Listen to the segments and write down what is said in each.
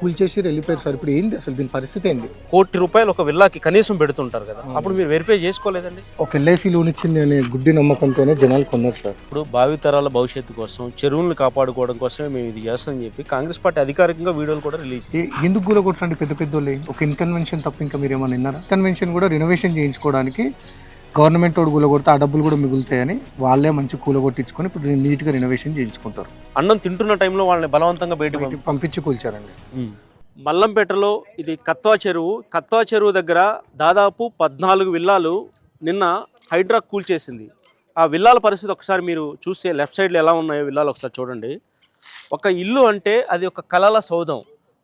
కూల్చేసి వెళ్ళిపోయారు సార్. ఇప్పుడు ఏంది అసలు దీని పరిస్థితి ఏంది? కోటి రూపాయలు ఒక విల్లాకి కనీసం పెడుతుంటారు కదా. అప్పుడు మీరు వెరిఫై చేసుకోలేదండి? ఒక ఎల్ఐసి లోన్ ఇచ్చింది అనే గుడ్డి నమ్మకంతోనే జనాలు కొన్నారు సార్. ఇప్పుడు భావితరాల భవిష్యత్తు కోసం చెరువులను కాపాడుకోవడం కోసమే మేము ఇది చేస్తామని చెప్పి కాంగ్రెస్ పార్టీ అధికారికంగా వీడియోలు కూడా రిలీజ్ ఎందుకు కూడా కొట్టండి పెద్ద పెద్ద ఒక ఇన్కన్వెన్షన్ తప్ప ఇంకా మీరు ఏమైనా విన్నారా? కన్వెన్షన్ కూడా రినోవేషన్ చేయించుకోవడానికి గవర్నమెంట్ వాడు కూలగొడితే ఆ డబ్బులు కూడా మిగులుతాయని వాళ్ళే మంచి కూలగొట్టించుకొని ఇప్పుడు నీట్గా రినోవేషన్ చేయించుకుంటారు. అన్నం తింటున్న టైంలో వాళ్ళని బలవంతంగా బయటకు బయటికి పంపించి కూల్చారండి. మల్లంపేటలో ఇది కత్వా చెరువు. కత్వా చెరువు దగ్గర దాదాపు పద్నాలుగు విల్లాలు నిన్న హైడ్రా కూల్చేసింది ఆ విల్లాల పరిస్థితి ఒకసారి మీరు చూస్తే లెఫ్ట్ సైడ్లో ఎలా ఉన్నాయో విల్లాలు ఒకసారి చూడండి. ఒక ఇల్లు అంటే అది ఒక కలల సౌధం.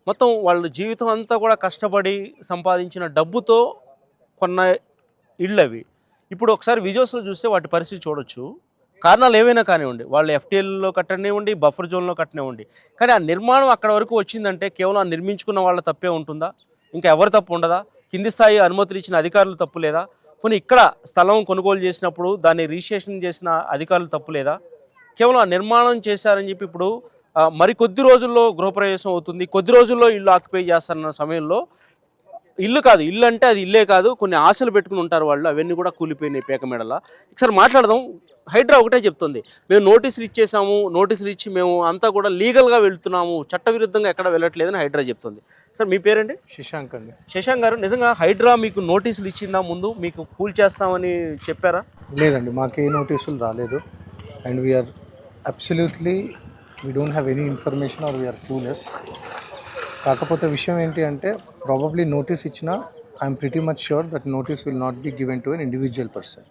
మొత్తం వాళ్ళ జీవితం అంతా కూడా కష్టపడి సంపాదించిన డబ్బుతో కొన్న ఇళ్ళు అవి. ఇప్పుడు ఒకసారి విజువల్స్లో చూస్తే వాటి పరిస్థితి చూడొచ్చు. కారణాలు ఏవైనా కానివ్వండి వాళ్ళు ఎఫ్టీఎల్లో కట్టనివ్వండి బఫర్ జోన్లో కట్టనివ్వండి. కానీ ఆ నిర్మాణం అక్కడ వరకు వచ్చిందంటే కేవలం ఆ నిర్మించుకున్న వాళ్ళ తప్పే ఉంటుందా? ఇంకా ఎవరి తప్పు ఉండదా? కింది స్థాయి అనుమతులు ఇచ్చిన అధికారులు తప్పు లేదా? కొన్ని ఇక్కడ స్థలం కొనుగోలు చేసినప్పుడు దాన్ని రిజిస్ట్రేషన్ చేసిన అధికారులు తప్పు లేదా? కేవలం ఆ నిర్మాణం చేశారని చెప్పి ఇప్పుడు మరి కొద్ది రోజుల్లో గృహప్రవేశం అవుతుంది కొద్ది రోజుల్లో ఇల్లు ఆక్యుపై చేస్తారన్న సమయంలో ఇల్లు కాదు ఇల్లు అంటే అది ఇల్లే కాదు కొన్ని ఆశలు పెట్టుకుని ఉంటారు వాళ్ళు అవన్నీ కూడా కూలిపోయినాయి పేక మెడల. ఒకసారి మాట్లాడదాం హైడ్రా ఒకటే చెప్తుంది మేము నోటీసులు ఇచ్చేసాము నోటీసులు ఇచ్చి మేము అంతా కూడా లీగల్గా వెళ్తున్నాము చట్టవిరుద్ధంగా ఎక్కడ వెళ్ళట్లేదని హైడ్రా చెప్తుంది. సార్ మీ పేరండి? శశాంక్ అండి. శశాంక్ గారు నిజంగా హైడ్రా మీకు నోటీసులు ఇచ్చిందా ముందు? మీకు కూల్ చేస్తామని చెప్పారా? లేదండి మాకు ఏ నోటీసులు రాలేదు. And we're absolutely we don't have any information or we're clueless కాకపోతే విషయం ఏంటి అంటే ప్రాబబ్లీ నోటీస్ ఇచ్చిన I'm pretty much sure that notice will not be given to an individual person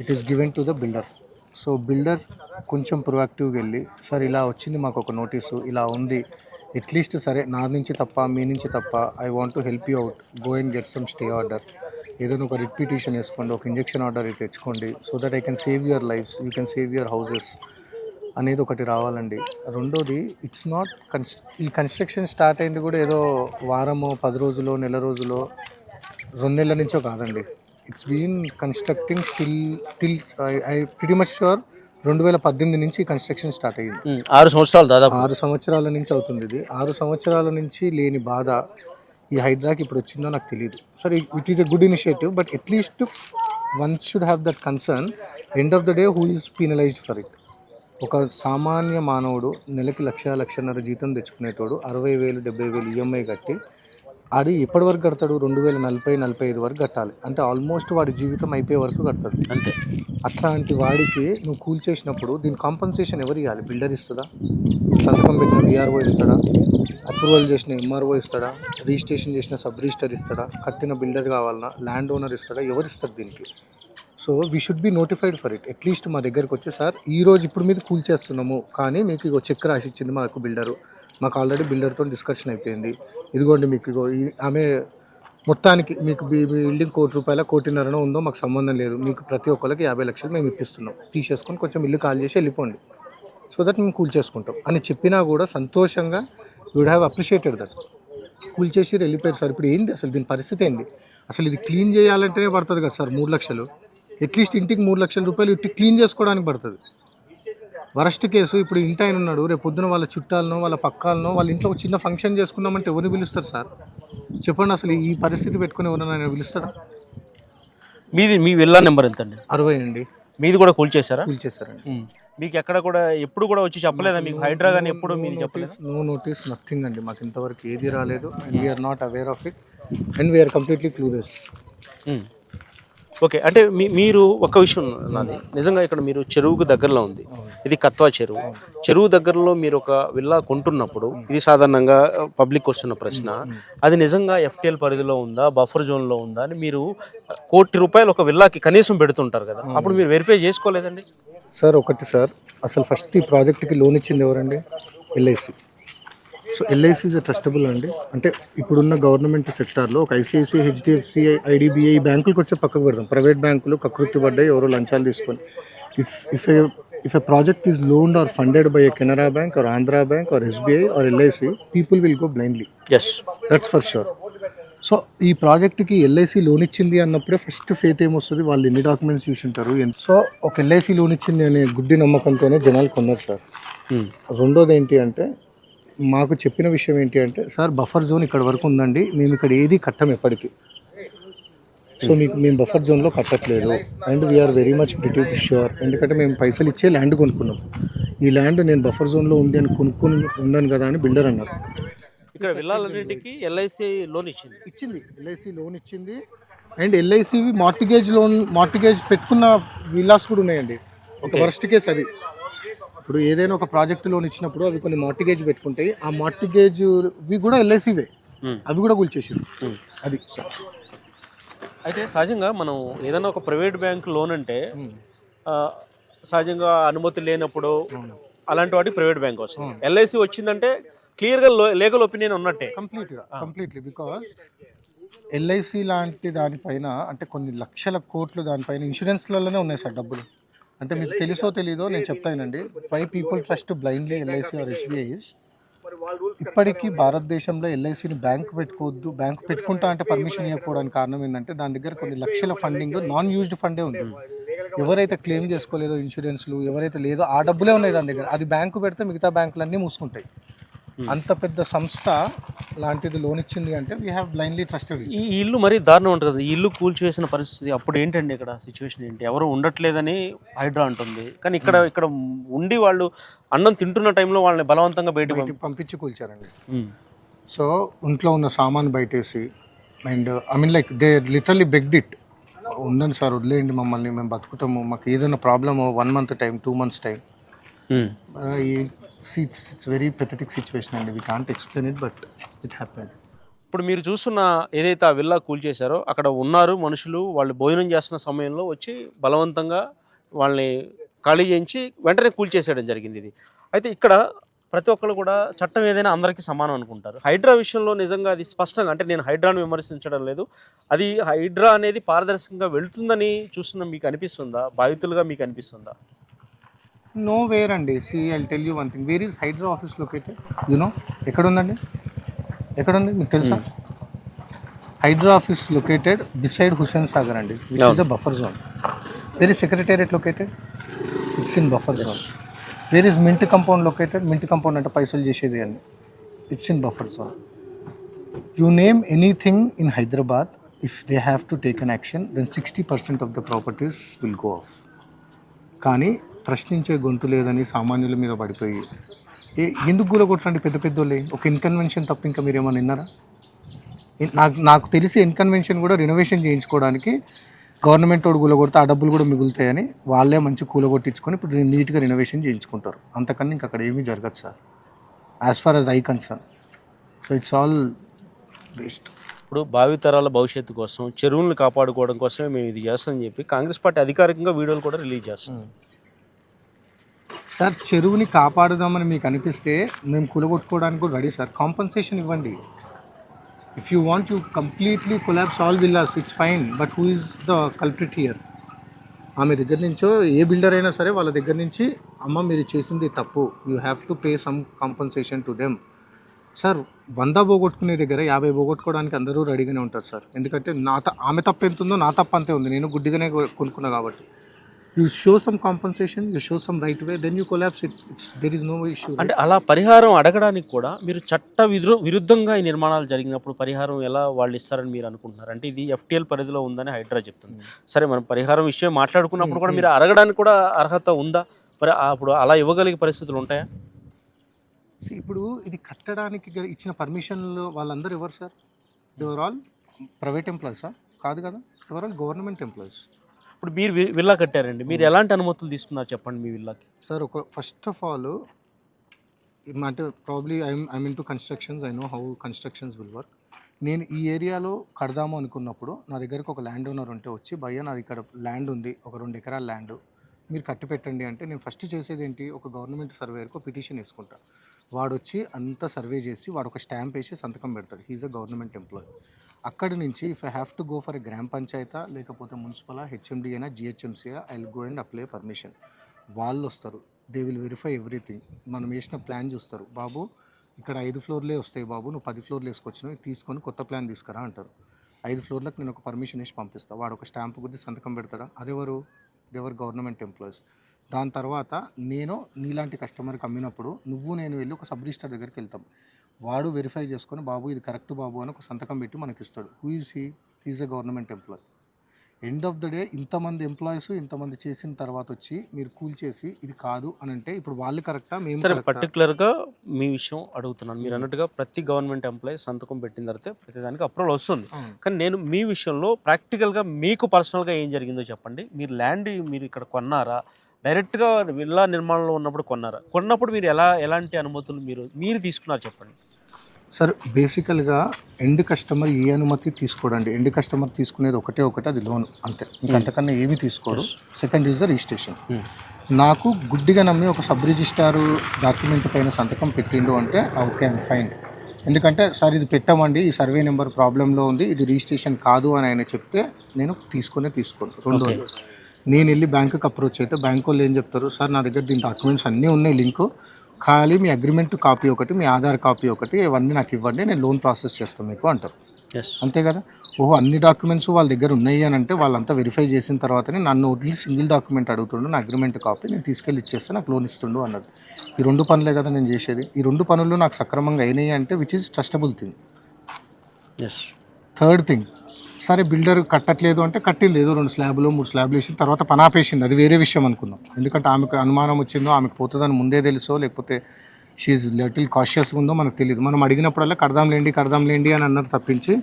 it is given to the builder so builder కొంచెం ప్రొయాక్టివ్గా వెళ్ళి sir ఇలా వచ్చింది మాకు ఒక నోటీసు ఇలా ఉంది. అట్లీస్ట్ సరే నా నుంచి తప్ప మీ నుంచి తప్ప I want to help you out go and get some stay order ఏదైనా ఒక రిపిటేషన్ వేసుకోండి ఒక ఇంజెక్షన్ ఆర్డర్ తెచ్చుకోండి so that I can save your lives you can save your houses అనేది ఒకటి రావాలండి. రెండోది ఇట్స్ నాట్ కన్స్ ఈ కన్స్ట్రక్షన్ స్టార్ట్ అయింది కూడా ఏదో వారమో పది రోజులో నెల రోజులో రెండు నెలల నుంచో కాదండి. It's been constructing still till I pretty much sure రెండు వేల పద్దెనిమిది నుంచి కన్స్ట్రక్షన్ స్టార్ట్ అయ్యింది. ఆరు సంవత్సరాలు దాదాపు. ఆరు సంవత్సరాల నుంచి అవుతుంది ఇది. ఆరు సంవత్సరాల నుంచి లేని బాధ ఈ హైడ్రాకి ఇప్పుడు వచ్చిందో నాకు తెలియదు సరే it is a good initiative but at least one should have that concern end of the day who is penalized for it ఒక సామాన్య మానవుడు నెలకి లక్ష లక్షన్నర జీతం తెచ్చుకునేటోడు అరవై వేలు డెబ్బై వేలు ఈఎంఐ కట్టి ఆడి ఎప్పటి వరకు కడతాడు? రెండు వేల నలభై నలభై ఐదు వరకు కట్టాలి. అంటే ఆల్మోస్ట్ వాడి జీవితం అయిపోయే వరకు కడతాడు. అంతే. అట్లాంటి వాడికి నువ్వు కూల్ చేసినప్పుడు దీని కాంపన్సేషన్ ఎవరు ఇవ్వాలి బిల్డర్ ఇస్తుందా? సంతకం పెట్టిన విఆర్ఓ ఇస్తాడా అప్రూవల్ చేసిన ఎంఆర్ఓ ఇస్తాడా రిజిస్ట్రేషన్ చేసిన సబ్ రిజిస్టర్ ఇస్తాడా కట్టిన బిల్డర్ కావాలన్నా ల్యాండ్ ఓనర్ ఇస్తాడా ఎవరు ఇస్తారు దీనికి? So we should be notified for it at least మా దగ్గరకు వచ్చి సార్ ఈ రోజు ఇప్పుడు మీద కూల్ చేస్తున్నాము కానీ మీకు ఇగో చెక్ రాసి ఇచ్చింది మాకు బిల్డరు. మాకు ఆల్రెడీ బిల్డర్తో డిస్కషన్ అయిపోయింది. ఇదిగోండి మీకు ఇగో ఈ ఆమె మొత్తానికి మీకు మీ మీ బిల్డింగ్ కోటి రూపాయల కోటిన్నరనో ఉందో మాకు సంబంధం లేదు. మీకు ప్రతి ఒక్కరికి యాభై లక్షలు మేము ఇప్పిస్తున్నాం. తీసేసుకొని కొంచెం ఇల్లు కాల్ చేసి వెళ్ళిపోండి. సో దట్ మేము కూల్ చేసుకుంటాం. అని చెప్పినా కూడా సంతోషంగా would have appreciated that cool చేసి వెళ్ళిపోయారు సార్. ఇప్పుడు ఏంది అసలు దీని పరిస్థితి ఏంది? అసలు ఇది క్లీన్ చేయాలంటేనే పడుతుంది కదా సార్ మూడు లక్షలు. అట్లీస్ట్ ఇంటికి మూడు లక్షల రూపాయలు ఇట్టి క్లీన్ చేసుకోవడానికి పడుతుంది. వరస్ట్ కేసు ఇప్పుడు ఇంటి ఆయన ఉన్నాడు రేపు పొద్దున వాళ్ళ చుట్టాలనో వాళ్ళ పక్కాలనో వాళ్ళ ఇంట్లో ఒక చిన్న ఫంక్షన్ చేసుకుందామంటే ఎవరిని పిలుస్తారు సార్? చెప్పండి అసలు ఈ పరిస్థితి పెట్టుకుని ఎవరైనా పిలుస్తారా? మీది మీ విల్లా నెంబర్ ఎంత అండి అరవై అండి. మీది కూడా కూల్ చేశారా పిలిచేశారండి. మీకు ఎక్కడ కూడా ఎప్పుడు కూడా వచ్చి చెప్పలేదా మీకు? హైడ్రా కానీ ఎప్పుడు మీది చెప్పలేదు? నో నోటీస్ నథింగ్ అండి. మాకు ఇంతవరకు ఏది రాలేదు and we're not aware of it and we're completely clueless okay అంటే మీ మీరు ఒక విషయం నాది. నిజంగా ఇక్కడ మీరు చెరువుకు దగ్గరలో ఉంది. ఇది కత్వా చెరువు. చెరువు దగ్గరలో మీరు ఒక విల్లా కొంటున్నప్పుడు ఇది సాధారణంగా పబ్లిక్ వస్తున్న ప్రశ్న. అది నిజంగా ఎఫ్టీఎల్ పరిధిలో ఉందా బఫర్ జోన్లో ఉందా అని మీరు కోటి రూపాయలు ఒక విల్లాకి కనీసం పెడుతుంటారు కదా. అప్పుడు మీరు వెరిఫై చేసుకోలేదండి? సార్ ఒకటి సార్. అసలు ఫస్ట్ ఈ ప్రాజెక్ట్కి లోన్ ఇచ్చింది ఎవరండి? LIC. So LIC is trustable అండి. అంటే ఇప్పుడున్న గవర్నమెంట్ సెక్టార్లో ఒక ఐసిఐసిఐ హెచ్డిఎఫ్సి ఐడిబిఐ బ్యాంకులకు వచ్చే పక్కకు పెడతాం ప్రైవేట్ బ్యాంకులు కకృతి పడ్డాయి ఎవరో లంచాలు తీసుకొని. If if a if a project is loaned or funded by a Canara bank or Andhra bank or SBI or LIC people will go blindly yes that's for sure so ఈ ప్రాజెక్ట్కి LIC loan ఇచ్చింది అన్నప్పుడే first faith ఏమొస్తుంది? వాళ్ళు ఎన్ని documents చూసి ఉంటారు ఎంత- సో ఒక ఎల్ఐసి లోన్ ఇచ్చింది అనే గుడ్డి నమ్మకంతోనే జనాలు కొన్నారు సార్. రెండోది ఏంటి అంటే మాకు చెప్పిన విషయం ఏంటి అంటే సార్ బఫర్ జోన్ ఇక్కడ వరకు ఉందండి. మేము ఇక్కడ ఏది కట్టం ఎప్పటికీ. సో మీకు మేము బఫర్ జోన్లో కట్టట్లేదు. And we're very much pretty sure ఎందుకంటే మేము పైసలు ఇచ్చే ల్యాండ్ కొనుక్కున్నాం. ఈ ల్యాండ్ నేను బఫర్ జోన్లో ఉంది అని కొనుక్కుని ఉన్నాను కదా అని బిల్డర్ అన్నారు. ఇక్కడ విల్లాలన్నింటికి ఎల్ఐసి లోన్ ఇచ్చింది. ఇచ్చింది. ఎల్ఐసి లోన్ ఇచ్చింది. And LIC mortgage loan mortgage పెట్టుకున్న విల్లాస్ కూడా ఉన్నాయండి. ఒక వర్స్ట్ కేస్ అది. ఇప్పుడు ఏదైనా ఒక ప్రాజెక్ట్ లోన్ ఇచ్చినప్పుడు అవి కొన్ని మార్టిగేజ్ పెట్టుకుంటాయి ఆ మార్టిగేజ్ ఇవి కూడా ఎల్ఐసివే Hmm. అవి కూడా కూల్చేసింది. అది. అయితే సహజంగా మనం ఏదైనా ఒక ప్రైవేట్ బ్యాంక్ లోన్ అంటే సహజంగా అనుమతి లేనప్పుడు అలాంటి వాటికి ప్రైవేట్ బ్యాంక్ వస్తుంది. ఎల్ఐసి వచ్చిందంటే క్లియర్గా లీగల్ ఒపీనియన్ ఉన్నట్టే. కంప్లీట్గా కంప్లీట్లీ బికాస్ ఎల్ఐసి లాంటి దానిపైన అంటే కొన్ని లక్షల కోట్లు దానిపైన ఇన్సూరెన్స్లలోనే ఉన్నాయి సార్ డబ్బులు. అంటే మీకు తెలుసో తెలీదో నేను చెప్తానండి five people trust blindly LIC or SBIs ఇప్పటికీ భారతదేశంలో ఎల్ఐసిని బ్యాంక్ పెట్టుకోవద్దు బ్యాంక్ పెట్టుకుంటా అంటే పర్మిషన్ ఇవ్వకపోవడానికి కారణం ఏంటంటే దాని దగ్గర కొన్ని లక్షల ఫండింగ్ నాన్ యూజ్డ్ ఫండే ఉంది ఎవరైతే క్లెయిమ్ చేసుకోలేదో ఇన్సూరెన్స్లు ఎవరైతే లేదో ఆ డబ్బులే ఉన్నాయి దాని దగ్గర అది బ్యాంకు పెడితే మిగతా బ్యాంకులన్నీ మూసుకుంటాయి అంత పెద్ద సంస్థ లాంటిది లోన్ ఇచ్చింది అంటే వీ హ్యావ్ బ్లైండ్లీ ట్రస్టెడ్ ఈ ఇల్లు మరీ దారుణం ఉంటుంది కదా. ఈ ఇల్లు కూల్చివేసిన పరిస్థితి అప్పుడు ఏంటండి ఇక్కడ సిచ్యువేషన్ ఏంటి? ఎవరు ఉండట్లేదని హైడ్రా అంటుంది. కానీ ఇక్కడ ఇక్కడ ఉండి వాళ్ళు అన్నం తింటున్న టైంలో వాళ్ళని బలవంతంగా బయటకు పంపి- పంపించి కూల్చారండి. ఉమ్. సో ఇంట్లో ఉన్న సామాన్ బయటేసి and I mean like they literally begged it ఉండండి సార్ వదిలేయండి మమ్మల్ని మేము బతుకుతాము మాకు ఏదైనా problem one month time two months time. It's it's very pathetic situation అండి. We can't explain it but it happen ఇప్పుడు మీరు చూస్తున్న ఏదైతే ఆ విల్లా కూల్చేశారో అక్కడ ఉన్నారు మనుషులు వాళ్ళు భోజనం చేస్తున్న సమయంలో వచ్చి బలవంతంగా వాళ్ళని ఖాళీ చేయించి వెంటనే కూల్చేసేయడం జరిగింది ఇది. అయితే ఇక్కడ ప్రతి ఒక్కరు కూడా చట్టం ఏదైనా అందరికీ సమానం అనుకుంటారు. హైడ్రా విషయంలో నిజంగా అది స్పష్టంగా అంటే నేను హైడ్రాను విమర్శించడం లేదు. అది హైడ్రా అనేది పారదర్శకంగా వెళ్తుందని చూస్తున్న మీకు అనిపిస్తుందా? బాధితులుగా మీకు అనిపిస్తుందా? నో వేర్ అండి. See I tell you one thing where is Hydra office located you know ఎక్కడ ఉందండి ఎక్కడ ఉంది మీకు తెలుసా? Hydra office located beside Hussain Sagar అండి. Which is a buffer zone where is secretariat located it's in buffer zone where is mint compound located mint compound అంటే పైసలు చేసేది అండి. It's in buffer zone you name anything in Hyderabad if they have to take an action then sixty percent of the properties will go off కానీ ప్రశ్నించే గొంతు లేదని సామాన్యుల మీద పడిపోయి. ఏ ఎందుకు కూలగొట్టండి పెద్ద పెద్దోళ్ళే? ఒక ఇన్కన్వెన్షన్ తప్ప ఇంకా మీరు ఏమైనా విన్నారా? నాకు నాకు తెలిసి ఇన్కన్వెన్షన్ కూడా రినోవేషన్ చేయించుకోవడానికి గవర్నమెంట్ వాడు కూలగొడితే ఆ డబ్బులు కూడా మిగులుతాయని వాళ్ళే మంచి కూలగొట్టించుకొని ఇప్పుడు నీట్గా రినోవేషన్ చేయించుకుంటారు. అంతకన్నా ఇంకా అక్కడ ఏమీ జరగదు sir. As far as I concern so it's all waste ఇప్పుడు భావితరాల భవిష్యత్తు కోసం చెరువులను కాపాడుకోవడం కోసమే మేము ఇది చేస్తామని చెప్పి కాంగ్రెస్ పార్టీ అధికారికంగా వీడియోలు కూడా రిలీజ్ చేస్తాం సార్ చెరువుని కాపాడుదామని మీకు అనిపిస్తే మేము కూలగొట్టుకోవడానికి కూడా రెడీ సార్. కాంపన్సేషన్ ఇవ్వండి. If you want you completely collapse all villas it's fine but who is the culprit here ఆమె దగ్గర నుంచో ఏ బిల్డర్ అయినా సరే వాళ్ళ దగ్గర నుంచి అమ్మ మీరు చేసింది తప్పు. You have to pay some compensation to them sir వంద పోగొట్టుకునే దగ్గర యాభై పోగొట్టుకోవడానికి అందరూ రెడీగానే ఉంటారు సార్. ఎందుకంటే నా త ఆమె తప్పు ఎంత ఉందో నా తప్పు అంతే ఉంది. నేను గుడ్డిగానే కొనుక్కున్నా కాబట్టి. You show some compensation you show some right way then you collapse it there is no issue అంటే అలా పరిహారం అడగడానికి కూడా మీరు చట్ట విరు విరుద్ధంగా ఈ నిర్మాణాలు జరిగినప్పుడు పరిహారం ఎలా వాళ్ళు ఇస్తారని మీరు అనుకుంటున్నారు? అంటే ఇది ఎఫ్టీఎల్ పరిధిలో ఉందని హైడ్రా చెప్తుంది. సరే మనం పరిహారం విషయం మాట్లాడుకున్నప్పుడు కూడా మీరు అడగడానికి కూడా అర్హత ఉందా? మరి అప్పుడు అలా ఇవ్వగలిగే పరిస్థితులు ఉంటాయా? ఇప్పుడు ఇది కట్టడానికి ఇచ్చిన పర్మిషన్లు వాళ్ళందరూ ఎవరు సార్? దేవర్ ఆల్ ప్రైవేట్ ఎంప్లాయీసా కాదు కదా? ఎవర్ ఆల్ గవర్నమెంట్ ఎంప్లాయీస్ ఇప్పుడు మీరు విల్లా కట్టారండి. మీరు ఎలాంటి అనుమతులు తీసుకున్నారు చెప్పండి మీ విల్లాకి? సార్ ఒక ఫస్ట్ ఆఫ్ ఆల్ అంటే probably I'm I'm into constructions I know how constructions will work నేను ఈ ఏరియాలో కడదాము అనుకున్నప్పుడు నా దగ్గరకు ఒక ల్యాండ్ ఓనర్ ఉంటే వచ్చి భయ్య నాది ఇక్కడ ల్యాండ్ ఉంది ఒక రెండు ఎకరాల ల్యాండ్ మీరు కట్టి పెట్టండి అంటే నేను ఫస్ట్ చేసేది ఏంటి ఒక గవర్నమెంట్ సర్వేయర్కి పిటిషన్ వేసుకుంటా. వాడు వచ్చి అంతా సర్వే చేసి వాడు ఒక స్టాంప్ వేసి సంతకం పెడతాడు. హీఈస్ అ గవర్నమెంట్ ఎంప్లాయీ అక్కడి నుంచి if I have to go for a గ్రామ పంచాయతా లేకపోతే మున్సిపల్ హెచ్ఎండి అయినా GHMC I go and apply permission వాళ్ళు వస్తారు దే విల్ వెరిఫై ఎవ్రీథింగ్ మనం వేసిన ప్లాన్ చూస్తారు. బాబు ఇక్కడ ఐదు ఫ్లోర్లే వస్తాయి బాబు నువ్వు పది ఫ్లోర్లు వేసుకొచ్చినావు తీసుకొని కొత్త ప్లాన్ తీసుకురా అంటారు. ఐదు ఫ్లోర్లకు నేను ఒక పర్మిషన్ వేసి పంపిస్తాను వాడు ఒక స్టాంప్ కొద్ది సంతకం పెడతాడా? అదెవరు? దేవర్ గవర్నమెంట్ ఎంప్లాయీస్ దాని తర్వాత నేను నీలాంటి కస్టమర్కి అమ్మినప్పుడు నువ్వు నేను వెళ్ళి ఒక సబ్ రిజిస్టర్ దగ్గరికి వెళ్తాం. వాడు వెరిఫై చేసుకొని బాబు ఇది కరెక్ట్ బాబు అని ఒక సంతకం పెట్టి మనకి ఇస్తాడు who is he is a government employee end of the day ఇంతమంది ఎంప్లాయీస్ ఇంతమంది చేసిన తర్వాత వచ్చి మీరు కూల్ చేసి ఇది కాదు అని అంటే ఇప్పుడు వాళ్ళు కరెక్టా మేము సరే? పర్టికులర్గా మీ విషయం అడుగుతున్నాను. మీరు అన్నట్టుగా ప్రతి గవర్నమెంట్ ఎంప్లాయీ సంతకం పెట్టిన తర్వాత ప్రతి దానికి అప్రూవల్ వస్తుంది. కానీ నేను మీ విషయంలో ప్రాక్టికల్గా మీకు పర్సనల్గా ఏం జరిగిందో చెప్పండి. మీరు ల్యాండ్ మీరు ఇక్కడ కొన్నారా? డైరెక్ట్గా విల్లా నిర్మాణంలో ఉన్నప్పుడు కొన్నారా? కొన్నప్పుడు మీరు ఎలా ఎలాంటి అనుమతులు మీరు మీరు తీసుకున్నారు చెప్పండి. సార్ బేసికల్గా ఎండ్ కస్టమర్ ఏ అనుమతి తీసుకోడండి. ఎండ్ కస్టమర్ తీసుకునేది ఒకటే ఒకటి అది లోన్ అంతే. ఇంకా అంతకన్నా ఏమీ తీసుకోరు. సెకండ్ ఈజ్ ద రిజిస్ట్రేషన్ నాకు గుడ్డిగా నమ్మి ఒక సబ్ రిజిస్టార్ డాక్యుమెంట్ పైన సంతకం పెట్టిండు అంటే ఓకే అండ్ ఫైన్ ఎందుకంటే సార్ ఇది పెట్టామండి. ఈ సర్వే నెంబర్ ప్రాబ్లంలో ఉంది. ఇది రిజిస్ట్రేషన్ కాదు అని ఆయన చెప్తే నేను తీసుకునే తీసుకోను. రెండోది నేను వెళ్ళి బ్యాంకుకి అప్రోచ్ అయితే బ్యాంక్ వాళ్ళు ఏం చెప్తారు? సార్ నా దగ్గర దీని డాక్యుమెంట్స్ అన్నీ ఉన్నాయి లింకు ఖాళీ మీ అగ్రిమెంట్ కాపీ ఒకటి మీ ఆధార్ కాపీ ఒకటి ఇవన్నీ నాకు ఇవ్వండి నేను లోన్ ప్రాసెస్ చేస్తాను మీకు అంటారు. ఎస్ అంతే కదా? ఓహో అన్ని డాక్యుమెంట్స్ వాళ్ళ దగ్గర ఉన్నాయి అని అంటే వాళ్ళంతా వెరిఫై చేసిన తర్వాతనే నన్ను వదిలి సింగిల్ డాక్యుమెంట్ అడుగుతుండు నా అగ్రిమెంట్ కాపీ నేను తీసుకెళ్ళి ఇచ్చేస్తే నాకు లోన్ ఇస్తుండు అన్నది. ఈ రెండు పనులే కదా నేను చేసేది. ఈ రెండు పనులు నాకు సక్రమంగా అయినాయి అంటే which is trustable thing yes third thing సరే బిల్డర్ కట్టట్లేదు అంటే కట్టింది ఏదో రెండు స్లాబ్లు మూడు స్లాబ్లు వేసిన తర్వాత పనాపేసింది అది వేరే విషయం అనుకుందాం. ఎందుకంటే ఆమెకు అనుమానం వచ్చిందో ఆమెకు పోతుందని ముందే తెలుసో లేకపోతే షీఈ్ లిటిల్ కాషియస్గా ఉందో మనకు తెలియదు మనం అడిగినప్పుడల్లా కడదాం లేండి కడదాం లేండి అని అన్నారు తప్పించి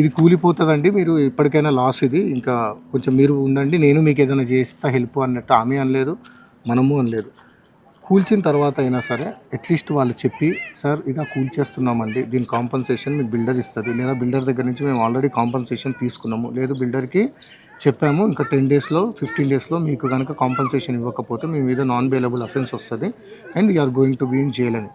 ఇది కూలిపోతుందండి మీరు ఇప్పటికైనా లాస్ ఇది. ఇంకా కొంచెం మీరు ఉండండి నేను మీకు ఏదైనా చేస్తా హెల్ప్ అన్నట్టు ఆమె అనలేదు మనము అనలేదు. కూల్చిన తర్వాత అయినా సరే అట్లీస్ట్ వాళ్ళు చెప్పి సార్ ఇదా కూల్చేస్తున్నామండి. దీని కాంపన్సేషన్ మీకు బిల్డర్ ఇస్తుంది. లేదా బిల్డర్ దగ్గర నుంచి మేము ఆల్రెడీ కాంపన్సేషన్ తీసుకున్నాము. లేదు బిల్డర్కి చెప్పాము ఇంకా టెన్ డేస్లో ఫిఫ్టీన్ డేస్లో మీకు కనుక కాంపన్సేషన్ ఇవ్వకపోతే మీ మీద నాన్ బెయిలబుల్ అఫెన్స్ వస్తుంది and you're going to be in jail అని.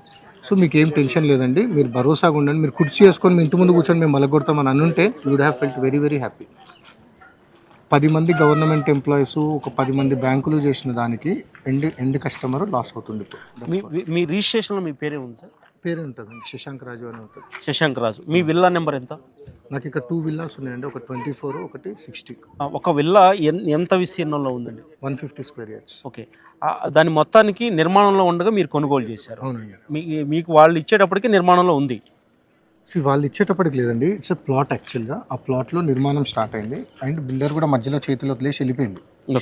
సో మీకు ఏం టెన్షన్ లేదండి. మీరు భరోసాగా ఉండండి. మీరు కుర్చీ వేసుకొని మీ ఇంటి ముందు కూర్చొని మేము మలగొడతామని అనుంటే you would have felt very very happy పది మంది గవర్నమెంట్ ఎంప్లాయీస్ ఒక పది మంది బ్యాంకులు చేసిన దానికి ఎండ్ ఎండ్ కస్టమర్ లాస్ అవుతుంది ఇప్పుడు. మీ మీ- మీ రిజిస్ట్రేషన్లో మీ పేరే ఉంది సార్? పేరు ఉంటుందండి శశాంక్ రాజు అని ఉంటుంది. శశాంక్ రాజు. మీ విల్లా నెంబర్ ఎంత? నాకు ఇక్కడ టూ విల్లాస్ ఉన్నాయండి ఒక ట్వంటీ ఫోర్ ఒకటి సిక్స్టీ ఆ, ఒక విల్లా ఎన్- ఎంత విస్తీర్ణంలో ఉందండి? One fifty square yards okay. ఆ, దాని మొత్తానికి నిర్మాణంలో ఉండగా మీరు కొనుగోలు చేశారు. అవునండి. మీ మీకు వాళ్ళు ఇచ్చేటప్పటికి నిర్మాణంలో ఉంది. సో వాళ్ళు ఇచ్చేటప్పటికి లేదండి. ఇట్స్ ఎ ప్లాట్ యాక్చువల్గా ఆ ప్లాట్లో నిర్మాణం స్టార్ట్ అయింది. అండ్ బిల్డర్ కూడా మధ్యలో చేతిలో వదిలేసి వెళ్ళిపోయింది.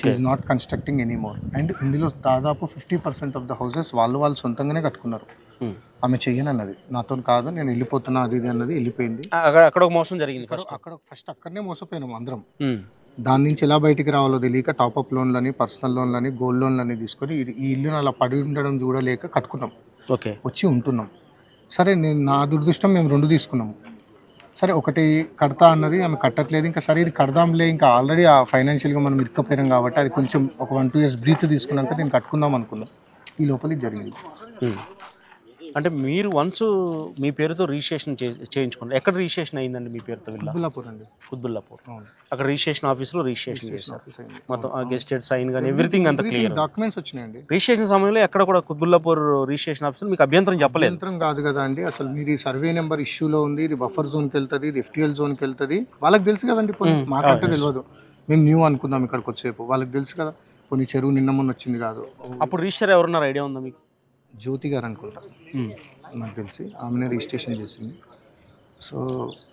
Is not constructing any more and ఇందులో దాదాపు fifty percent of the houses వాళ్ళు వాళ్ళు సొంతంగానే కట్టుకున్నారు. Hmm. ఆమె చెయ్యను అన్నది. నాతో కాదు నేను వెళ్ళిపోతున్నా అది ఇది అన్నది వెళ్ళిపోయింది. అక్కడ అక్కడ ఒక మోసం జరిగింది ఫస్ట్ అక్కడ ఫస్ట్ అక్కడనే మోసపోయినాం అందరం. ఉమ్. దాని నుంచి ఎలా బయటికి రావాలో తెలియక టాప్అప్ లోన్లని పర్సనల్ లోన్లని గోల్డ్ లోన్లని తీసుకొని ఈ ఇల్లుని అలా పడి ఉండడం చూడలేక కట్టుకున్నాం. ఓకే వచ్చి ఉంటున్నాం. సరే నేను నా దురదృష్టం మేము రెండు తీసుకున్నాము. సరే ఒకటి కడతా అన్నది ఆమె కట్టట్లేదు. ఇంకా సరే ఇది కడదాంలే. ఇంకా ఆల్రెడీ ఆ ఫైనాన్షియల్గా మనం ఇరుక్కపోయాం కాబట్టి అది కొంచెం ఒక వన్ టూ ఇయర్స్ బ్రీత్ తీసుకున్నాక నేను కట్టుకుందాం అనుకున్నాం. ఈ లోపల ఇది జరిగింది. అంటే మీరు వన్స్ మీ పేరుతో రిజిస్ట్రేషన్ చేయించుకోండి ఎక్కడ రిజిస్ట్రేషన్ అయిందండి మీ పేరుతో విల్లా? బుల్లాపూర్ అండి. కుద్బుల్లాపూర్ అక్కడ రిజిస్ట్రేషన్ ఆఫీస్లో రిజిస్ట్రేషన్ చేశారు. ఆఫీస్ మొత్తం గెస్టెడ్ సైన్ కానీ ఎవ్రీథింగ్ అంత క్లియర్ డాక్యుమెంట్స్ వచ్చినాయండి. రిజిస్ట్రేషన్ సమయంలో ఎక్కడ కూడా కుద్బుల్లాపూర్ రిజిస్ట్రేషన్ ఆఫీసులో మీకు అభ్యంతరం చెప్పలేదు. యంత్రం కాదు కదా అండి. అసలు మీరు ఈ సర్వే నెంబర్ ఇష్యూలో ఉంది ఇది బఫర్ జోన్కి వెళ్తుంది ఇది ఎఫ్టిఎల్ జోన్కి వెళ్తుంది వాళ్ళకి తెలుసు కదండి మాకంటే తెలియదు మేము న్యూ అనుకుందాం ఇక్కడికి వచ్చేపు. వాళ్ళకి తెలుసు కదా కొన్ని చెరువు నిన్న మొన్న వచ్చింది కాదు. అప్పుడు రిజిస్టర్ ఎవరున్నారు? ఐడియా ఉందా మీకు? జ్యోతి గారు అనుకుంటా. నాకు తెలిసి. ఆమెనే రిజిస్ట్రేషన్ చేసింది. So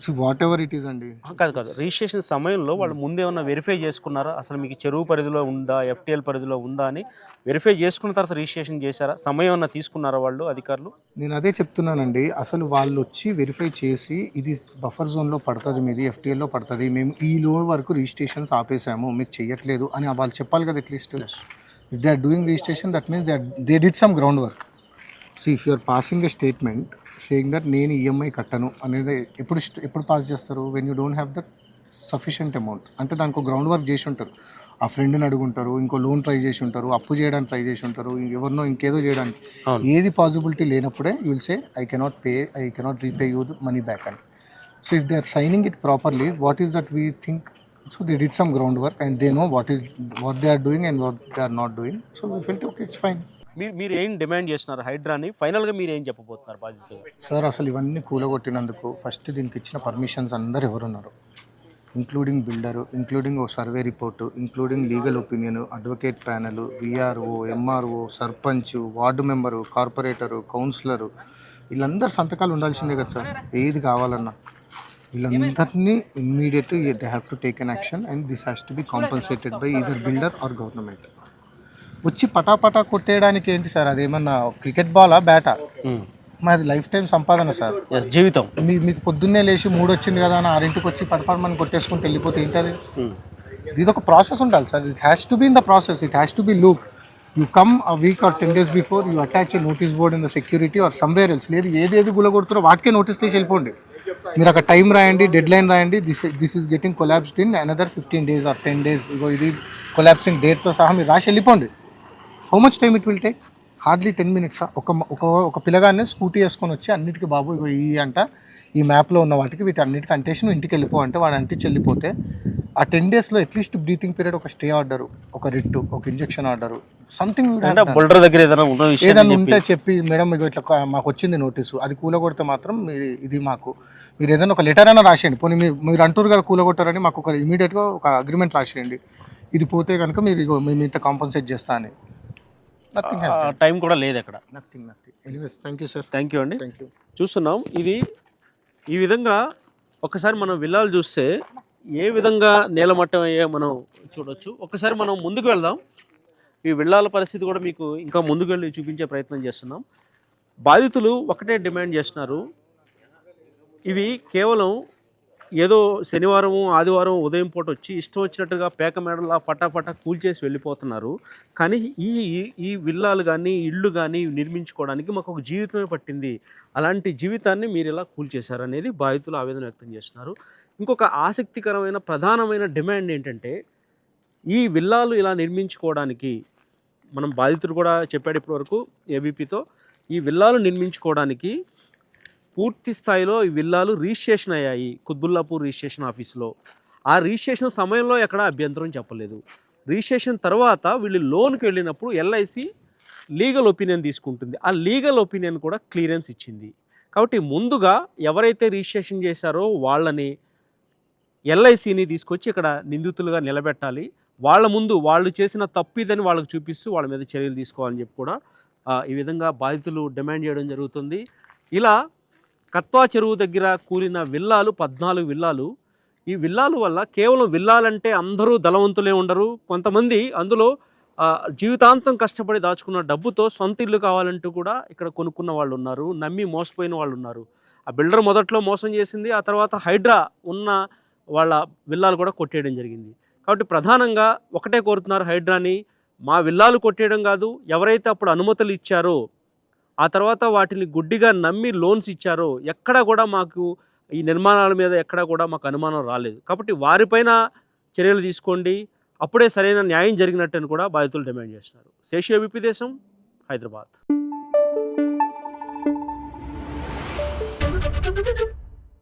so whatever it is అండి కాదు కాదు. రిజిస్ట్రేషన్ సమయంలో వాళ్ళు ముందేమన్నా వెరిఫై చేసుకున్నారా? అసలు మీకు చెరువు పరిధిలో ఉందా? ఎఫ్టీఎల్ పరిధిలో ఉందా అని వెరిఫై చేసుకున్న తర్వాత రిజిస్ట్రేషన్ చేశారా? సమయం ఏమన్నా తీసుకున్నారా వాళ్ళు అధికారులు? నేను అదే చెప్తున్నానండి. అసలు వాళ్ళు వచ్చి వెరిఫై చేసి ఇది బఫర్ జోన్లో పడుతుంది మీది ఎఫ్టీఎల్లో పడుతుంది. మేము ఈ లో వరకు రిజిస్ట్రేషన్స్ ఆపేసాము. మీకు చెయ్యట్లేదు అని వాళ్ళు చెప్పాలి కదా at least if they are doing registration that means they they did some ground work so if you are passing a statement saying that నేను ఈఎంఐ కట్టను అనేది ఎప్పుడు ఎప్పుడు పాస్ చేస్తారు? When you don't have that sufficient amount అంటే దానికి ground work చేసి ఉంటారు. ఆ ఫ్రెండ్ని అడుగుంటారు ఇంకో లోన్ ట్రై చేసి ఉంటారు అప్పు చేయడానికి ట్రై చేసి ఉంటారు ఎవరినో ఇంకేదో చేయడానికి. ఏది పాసిబిలిటీ లేనప్పుడే you will say I cannot pay I cannot repay you money back అని. So if they are signing it properly what is that we think so they did some ground work and they know what is what they are doing and what they are not doing so we felt okay it's fine మీరు మీరు ఏం demand చేస్తున్నారు హైడ్రాని? ఫైనల్గా మీరు ఏం చెప్పబోతున్నారు బాధ్యత sir అసలు ఇవన్నీ కూలగొట్టినందుకు ఫస్ట్ దీనికి ఇచ్చిన పర్మిషన్స్ అందరు ఎవరున్నారు? ఇంక్లూడింగ్ బిల్డరు ఇంక్లూడింగ్ ఓ survey report including legal opinion advocate panel VRO MRO sarpanch ward member corporator councillor వీళ్ళందరూ సంతకాలు ఉండాల్సిందే కదా సార్. ఏది కావాలన్నా. వీళ్ళందరినీ immediate they have to take an action and this has to be compensated by either builder or government. వచ్చి పటాపటా కొట్టేయడానికి ఏంటి సార్? అదేమన్నా క్రికెట్ బాలా బ్యాటా? మరి లైఫ్ టైం సంపాదన సార్. ఎస్ జీవితం. మీ మీకు పొద్దున్నే లేచి మూడు వచ్చింది కదా అని ఆరింటికి వచ్చి పటపడమని కొట్టేసుకుంటూ వెళ్ళిపోతే ఏంటది? ఇది ఒక ప్రాసెస్ ఉండాలి sir. It has to be in the process it has to be look you come a week or ten days before you attach notice board in the security or somewhere else లేదు ఏది ఏది గులగొడుతారో వాటికే notice తీసి వెళ్ళిపోండి. మీరు అక్కడ time రాయండి deadline రాయండి this this is getting collapsed in another fifteen days or ten days ago ఇది కొలాబ్సింగ్ డేట్తో సహా మీరు రాసి వెళ్ళిపోండి. How much time it will take hardly ten minutes ఒక ఒక ఒక పిల్లగానే స్కూటీ వేసుకొని వచ్చి అన్నిటికీ బాబు ఇగో ఈ అంట ఈ మ్యాప్లో ఉన్న వాటికి వీటి అన్నిటికీ అంటేసి నువ్వు ఇంటికి వెళ్ళిపో అంటే వాడు అంటించి వెళ్ళిపోతే ఆ టెన్ డేస్లో అట్లీస్ట్ బ్రీతింగ్ పీరియడ్ ఒక స్టే ఆర్డరు ఒక రిట్టు ఒక ఇంజెక్షన్ ఆర్డరు సంథింగ్ అంటే బుల్డర్ దగ్గర ఏదైనా ఏదన్నా ఉంటే చెప్పి మేడం ఇగో ఇట్లా మాకు వచ్చింది నోటీసు అది కూలగొడితే మాత్రం ఇది ఇది మాకు. మీరు ఏదైనా ఒక లెటర్ అయినా రాసేయండి. పోనీ మీరు మీరు అంటారు కదా కూలగొట్టారని మాకు ఒక ఇమీడియట్గా ఒక అగ్రిమెంట్ రాసేయండి. ఇది పోతే కనుక మీరు మేము ఇంత కాంపన్సేట్ చేస్తా అని. నథింగ్ టైం కూడా లేదు అక్కడ. Nothing nothing anyways thank you sir thank you అండి. థ్యాంక్ యూ చూస్తున్నాం. ఇది ఈ విధంగా ఒకసారి మనం విల్లాలు చూస్తే ఏ విధంగా నేలమట్టం అయ్యా మనం చూడొచ్చు. ఒకసారి మనం ముందుకు వెళ్దాం. ఈ విల్లాల పరిస్థితి కూడా మీకు ఇంకా ముందుకు వెళ్ళి చూపించే ప్రయత్నం చేస్తున్నాం. బాధితులు ఒకటే డిమాండ్ చేస్తున్నారు. ఇవి కేవలం ఏదో శనివారం ఆదివారం ఉదయం పూట వచ్చి ఇష్టం వచ్చినట్టుగా పేక మేడలా పటాపటా కూల్చేసి వెళ్ళిపోతున్నారు. కానీ ఈ ఈ- విల్లాలు కానీ ఇళ్ళు కానీ నిర్మించుకోవడానికి మాకు ఒక జీవితమే పట్టింది. అలాంటి జీవితాన్ని మీరు ఇలా కూల్చేశారు అనేది బాధితులు ఆవేదన వ్యక్తం చేస్తున్నారు. ఇంకొక ఆసక్తికరమైన ప్రధానమైన డిమాండ్ ఏంటంటే ఈ విల్లాలు ఇలా నిర్మించుకోవడానికి మనం బాధితుడు కూడా చెప్పాడు ఇప్పటివరకు ఏబీపీతో ఈ విల్లాలు నిర్మించుకోవడానికి పూర్తి స్థాయిలో ఈ విల్లాలు రిజిస్ట్రేషన్ అయ్యాయి కుత్బుల్లాపూర్ రిజిస్ట్రేషన్ ఆఫీస్లో. ఆ రిజిస్ట్రేషన్ సమయంలో ఎక్కడ అభ్యంతరం చెప్పలేదు. రిజిస్ట్రేషన్ తర్వాత వీళ్ళు లోన్కి వెళ్ళినప్పుడు ఎల్ఐసి లీగల్ ఒపీనియన్ తీసుకుంటుంది. ఆ లీగల్ ఒపీనియన్ కూడా క్లియరెన్స్ ఇచ్చింది. కాబట్టి ముందుగా ఎవరైతే రిజిస్ట్రేషన్ చేశారో వాళ్ళని ఎల్ఐసిని తీసుకొచ్చి ఇక్కడ నిందితులుగా నిలబెట్టాలి. వాళ్ళ ముందు వాళ్ళు చేసిన తప్పు ఇదని వాళ్ళకి చూపిస్తూ వాళ్ళ మీద చర్యలు తీసుకోవాలని చెప్పి కూడా ఈ విధంగా బాధితులు డిమాండ్ చేయడం జరుగుతుంది. ఇలా కత్వా చెరువు దగ్గర కూలిన విల్లాలు పద్నాలుగు విల్లాలు. ఈ విల్లాలు వల్ల కేవలం విల్లాలంటే అందరూ ధనవంతులే ఉండరు. కొంతమంది అందులో జీవితాంతం కష్టపడి దాచుకున్న డబ్బుతో సొంత ఇల్లు కావాలంటూ కూడా ఇక్కడ కొనుక్కున్న వాళ్ళు ఉన్నారు నమ్మి మోసపోయిన వాళ్ళు ఉన్నారు ఆ బిల్డర్ మొదట్లో మోసం చేసింది ఆ తర్వాత హైడ్రా ఉన్న వాళ్ళ విల్లాలు కూడా కొట్టేయడం జరిగింది. కాబట్టి ప్రధానంగా ఒకటే కోరుతున్నారు హైడ్రాని. మా విల్లాలు కొట్టేయడం కాదు ఎవరైతే అప్పుడు అనుమతులు ఇచ్చారో ఆ తర్వాత వాటిని గుడ్డిగా నమ్మి లోన్స్ ఇచ్చారో ఎక్కడా కూడా మాకు ఈ నిర్మాణాల మీద ఎక్కడా కూడా మాకు అనుమానం రాలేదు. కాబట్టి వారిపైన చర్యలు తీసుకోండి. అప్పుడే సరైన న్యాయం జరిగినట్టని కూడా బాధితులు డిమాండ్ చేస్తున్నారు. శేషి అభిప్రదేశం హైదరాబాద్.